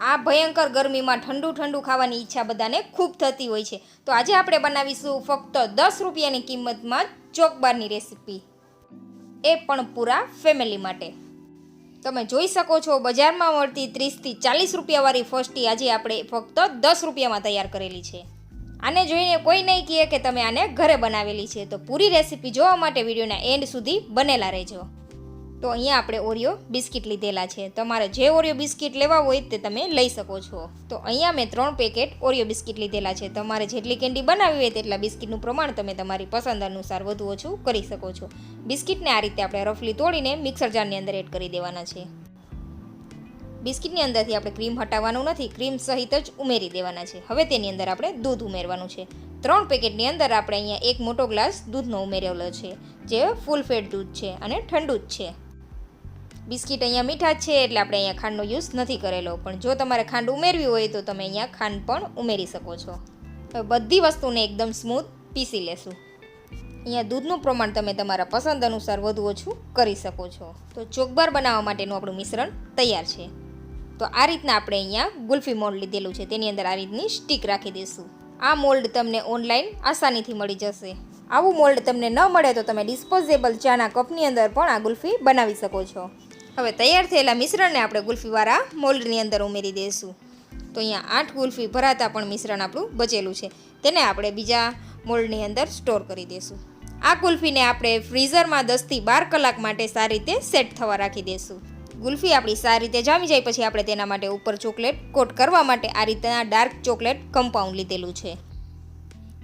આ ભયંકર ગરમીમાં ઠંડુ ઠંડુ ખાવાની ઈચ્છા બધાને ખૂબ થતી હોય છે. તો આજે આપણે બનાવીશું ફક્ત દસ રૂપિયાની કિંમતમાં ચોકબારની રેસીપી. એ પણ પૂરા ફેમિલી માટે. તમે જોઈ શકો છો, બજારમાં મળતી ત્રીસથી ચાલીસ રૂપિયાવાળી ફર્સ્ટી આજે આપણે ફક્ત દસ રૂપિયામાં તૈયાર કરેલી છે. આને જોઈને કોઈ નહીં કહે કે તમે આને ઘરે બનાવેલી છે. તો પૂરી રેસીપી જોવા માટે વિડીયોના એન્ડ સુધી બનેલા રહેજો. તો અહીંયા આપણે ઓરિયો બિસ્કિટ લીધેલા છે. તમારે જે ઓરિયો બિસ્કિટ લેવા હોય તે તમે લઈ શકો છો. તો અહીંયા મેં ત્રણ પેકેટ ઓરિયો બિસ્કિટ લીધેલા છે. તમારે જેટલી કેન્ડી બનાવવી હોય તેટલા બિસ્કિટનું પ્રમાણ તમે તમારી પસંદ અનુસાર વધુ ઓછું કરી શકો છો. બિસ્કિટને આ રીતે આપણે રફલી તોડીને મિક્સર જારની અંદર એડ કરી દેવાના છે. બિસ્કિટની અંદરથી આપણે ક્રીમ હટાવવાનું નથી ક્રીમ સહિત જ ઉમેરી દેવાના છે. હવે તેની અંદર આપણે દૂધ ઉમેરવાનું છે. ત્રણ પેકેટની અંદર આપણે અહીંયા એક મોટો ગ્લાસ દૂધનો ઉમેરેલો છે, જે ફૂલ ફેટ દૂધ છે અને ઠંડુ જ છે. બિસ્કિટ અહીંયા મીઠા છે એટલે આપણે અહીંયા ખાંડનો યુઝ નથી કરેલો. પણ જો તમારે ખાંડ ઉમેરવી હોય તો તમે અહીંયા ખાંડ પણ ઉમેરી શકો છો. હવે બધી વસ્તુને એકદમ સ્મૂથ પીસી લેશું. અહીંયા દૂધનું પ્રમાણ તમે તમારા પસંદ અનુસાર વધુ ઓછું કરી શકો છો. તો ચોકબાર બનાવવા માટેનું આપણું મિશ્રણ તૈયાર છે. તો આ રીતના આપણે અહીંયા ગુલ્ફી મોલ્ડ લીધેલું છે. તેની અંદર આ રીતની સ્ટીક રાખી દઈશું. આ મોલ્ડ તમને ઓનલાઈન આસાનીથી મળી જશે. આવું મોલ્ડ તમને ન મળે તો તમે ડિસ્પોઝેબલ ચાના કપની અંદર પણ આ ગુલ્ફી બનાવી શકો છો. હવે તૈયાર થયેલા મિશ્રણને આપણે ગુલ્ફીવાળા મોલ્ડની અંદર ઉમેરી દઈશું. તો અહીંયા આઠ ગુલ્ફી ભરાતા પણ મિશ્રણ આપણું બચેલું છે. તેને આપણે બીજા મોલ્ડની અંદર સ્ટોર કરી દઈશું. આ ગુલ્ફીને આપણે ફ્રીઝરમાં દસથી બાર કલાક માટે સારી રીતે સેટ થવા રાખી દઈશું. ગુલ્ફી આપણી સારી રીતે જામી જાય પછી આપણે તેના માટે ઉપર ચોકલેટ કોટ કરવા માટે આ રીતના ડાર્ક ચોકલેટ કમ્પાઉન્ડ લીધેલું છે.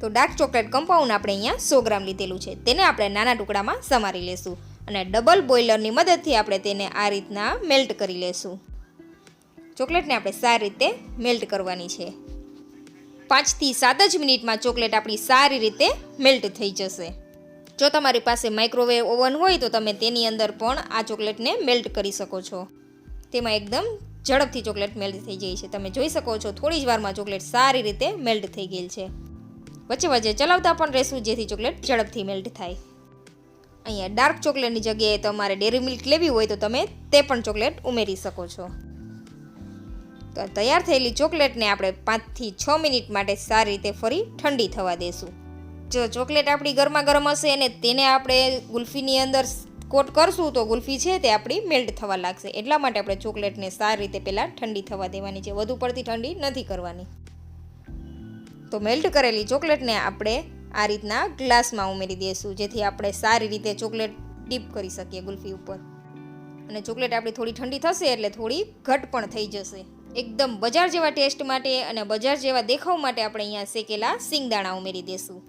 તો ડાર્ક ચોકલેટ કમ્પાઉન્ડ આપણે અહીંયા સો ગ્રામ લીધેલું છે. તેને આપણે નાના ટુકડામાં સમારી લેશું. અને ડબલ બોઇલરની મદદથી આપણે તેને આ રીતના મેલ્ટ કરી લેશું. ચોકલેટને આપણે સારી રીતે મેલ્ટ કરવાની છે. પાંચથી સાત જ મિનિટમાં ચોકલેટ આપણી સારી રીતે મેલ્ટ થઈ જશે. જો તમારી પાસે માઇક્રોવેવ ઓવન હોય તો તમે તેની અંદર પણ આ ચોકલેટને મેલ્ટ કરી શકો છો. તેમાં એકદમ ઝડપથી ચોકલેટ મેલ્ટ થઈ જાય છે. તમે જોઈ શકો છો થોડી જ વારમાં ચોકલેટ સારી રીતે મેલ્ટ થઈ ગયેલ છે. વચ્ચે વચ્ચે ચલાવતા પણ રહેશું જેથી ચોકલેટ ઝડપથી મેલ્ટ થાય. અહીંયા ડાર્ક ચોકલેટની જગ્યાએ તમારે ડેરી મિલ્ક લેવી હોય તો તમે તે પણ ચોકલેટ ઉમેરી શકો છો. તો તૈયાર થયેલી ચોકલેટને આપણે પાંચથી છ મિનિટ માટે સારી રીતે ફરી ઠંડી થવા દેશું. જો ચોકલેટ આપણી ગરમા ગરમ હશે અને તેને આપણે ગુલ્ફીની અંદર કોટ કરશું તો ગુલ્ફી છે તે આપણી મેલ્ટ થવા લાગશે. એટલા માટે આપણે ચોકલેટને સારી રીતે પહેલાં ઠંડી થવા દેવાની છે. વધુ પડતી ઠંડી નથી કરવાની. તો મેલ્ટ કરેલી ચોકલેટને આપણે આ રીતના ગ્લાસમાં ઉમેરી દઈશું જેથી આપણે સારી રીતે ચોકલેટ ડીપ કરી શકીએ ગુલ્ફી ઉપર. અને ચોકલેટ આપણી થોડી ઠંડી થશે એટલે થોડી ઘટ પણ થઈ જશે. એકદમ બજાર જેવા ટેસ્ટ માટે અને બજાર જેવા દેખાવ માટે આપણે અહીંયા શેકેલા સિંગદાણા ઉમેરી દઈશું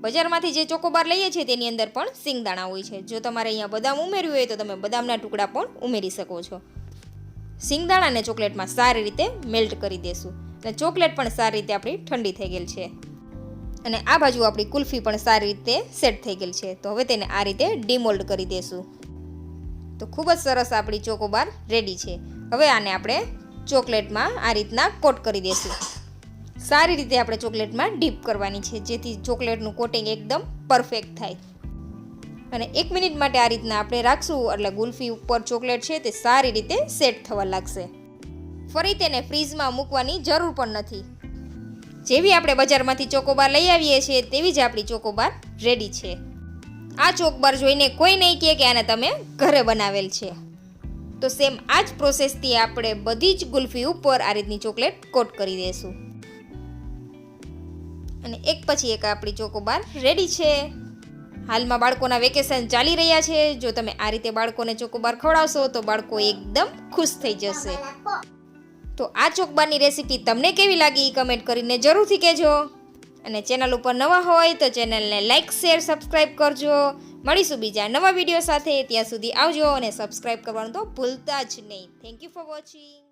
બજારમાંથી જે ચોકોબાર લઈએ છીએ તેની અંદર પણ સિંગદાણા હોય છે. જો તમારે અહીંયા બદામ ઉમેર્યું હોય તો તમે બદામના ટુકડા પણ ઉમેરી શકો છો. સિંગદાણાને ચોકલેટમાં સારી રીતે મેલ્ટ કરી દેશું. અને ચોકલેટ પણ સારી રીતે આપણી ઠંડી થઈ ગયેલ છે. અને આ બાજુ આપણી કુલ્ફી પણ સારી રીતે સેટ થઈ ગયેલ છે. તો હવે તેને આ રીતે ડીમોલ્ડ કરી દેશું. તો ખૂબ જ સરસ આપણી ચોકોબાર રેડી છે. હવે આને આપણે ચોકલેટમાં આ રીતના કોટ કરી દઈશું સારી રીતે આપણે ચોકલેટમાં ડીપ કરવાની છે, જેથી ચોકલેટનું કોટિંગ એકદમ પરફેક્ટ થાય. અને એક મિનિટ માટે આ રીતના આપણે રાખશું, એટલે ગુલ્ફી ઉપર ચોકલેટ છે તે સારી રીતે સેટ થવા લાગશે. ફરી તેને ફ્રીજમાં મૂકવાની જરૂર પણ નથી. જેવી આપણે બજારમાંથી ચોકોબાર લઈ આવીએ છીએ, તેવી જ આપણી ચોકોબાર રેડી છે. આ ચોકબાર જોઈને કોઈ નહીં કહે કે આને તમે ઘરે બનાવેલ છે. તો સેમ આ જ પ્રોસેસથી આપણે બધી જ ગુલ્ફી ઉપર આ રીતની ચોકલેટ કોટ કરી દઈશું. અને એક પછી એક આપણી ચોકોબાર રેડી છે. હાલમાં બાળકોના વેકેશન ચાલી રહ્યા છે. જો તમે આ રીતે બાળકોને ચોકોબાર ખવડાવશો તો બાળકો એકદમ ખુશ થઈ જશે. તો આ ચોકબારની રેસીપી તમને કેવી લાગી એ કમેન્ટ કરીને જરૂરથી કહેજો. અને ચેનલ ઉપર નવા હોય તો ચેનલને લાઇક શેર સબસ્ક્રાઈબ કરજો. મળીશું બીજા નવા વીડિયો સાથે. ત્યાં સુધી આવજો અને સબસ્ક્રાઈબ કરવાનું તો ભૂલતા જ નહીં. Thank you for watching